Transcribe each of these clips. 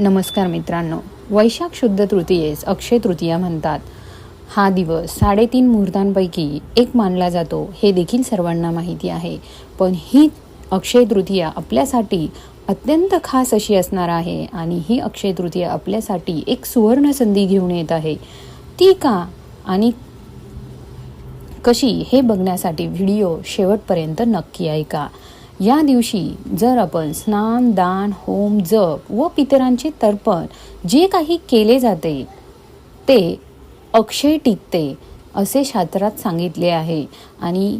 नमस्कार मित्रांनो. वैशाख शुद्ध तृतीयेस अक्षय तृतीया म्हणतात. हा दिवस साडेतीन मुहूर्तांपैकी एक मानला जातो हे देखील सर्वांना माहिती आहे. पण ही अक्षय तृतीया आपल्यासाठी अत्यंत खास अशी असणार आहे आणि ही अक्षय तृतीया आपल्यासाठी एक सुवर्ण संधी घेऊन येत आहे. ती का आणि कशी हे बघण्यासाठी व्हिडिओ शेवटपर्यंत नक्की ऐका. या दिवशी जर आपण स्नान दान होम जप व पितरांचे तर्पण जे काही केले जाते ते अक्षय टिकते असे शास्त्रात सांगितले आहे. आणि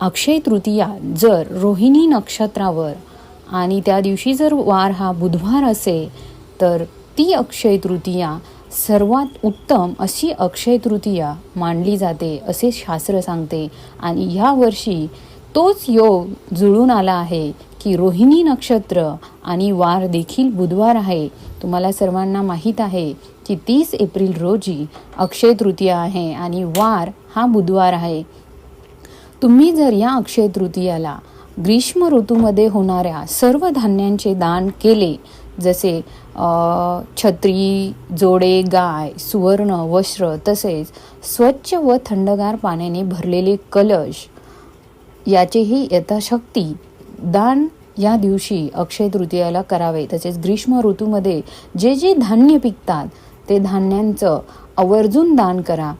अक्षय तृतीया जर रोहिणी नक्षत्रावर आणि त्या दिवशी जर वार हा बुधवार असेल तर ती अक्षय तृतीया सर्वात उत्तम अशी अक्षय तृतीया मानली जाते असे शास्त्र सांगते. आणि ह्या वर्षी तोच योग जुळून आला आहे की रोहिणी नक्षत्र आणि वार देखील बुधवार आहे. तुम्हाला सर्वांना माहीत आहे की तीस एप्रिल रोजी अक्षय तृतीया आहे आणि वार हा बुधवार आहे. तुम्ही जर या अक्षय तृतीयाला ग्रीष्म ऋतूमध्ये होणाऱ्या सर्व धान्यांचे दान केले जसे छत्री जोडे गाय सुवर्ण वस्त्र तसेच स्वच्छ व थंडगार पाण्याने भरलेले कलश याचेही यथाशक्ती. दान या दिवशी अक्षय तृतीयाला करावे. तसेच ग्रीष्म ऋतूमध्ये जे जे धान्य पिकतात ते धान्यांचं आवर्जून दान करा.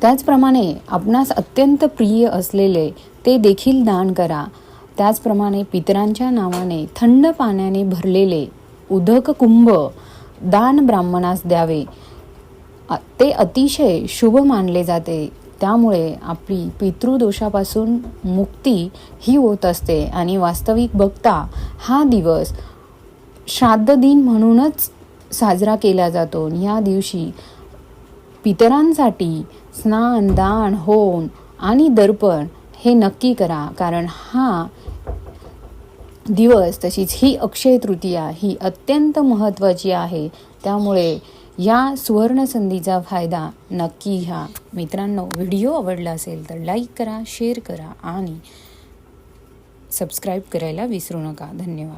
त्याचप्रमाणे आपणास अत्यंत प्रिय असलेले ते देखील दान करा. त्याचप्रमाणे पितरांच्या नावाने थंड पाण्याने भरलेले उदक कुंभ दान ब्राह्मणास द्यावे. ते अतिशय शुभ मानले जाते. त्यामुळे आपली पितृदोषापासून मुक्ती ही होत असते. आणि वास्तविक बघता हा दिवस श्राद्ध दिन म्हणूनच साजरा केला जातो. ह्या दिवशी पितरांसाठी स्नान दान होम आणि दर्पण हे नक्की करा. कारण हा दिवस तशीच ही अक्षय तृतीया ही अत्यंत महत्त्वाची आहे. त्यामुळे या सुवर्ण संधीचा फायदा नक्की घ्या. मित्रांनो व्हिडिओ आवडला असेल तर लाईक करा शेअर करा आणि सबस्क्राईब करायला विसरू नका. धन्यवाद.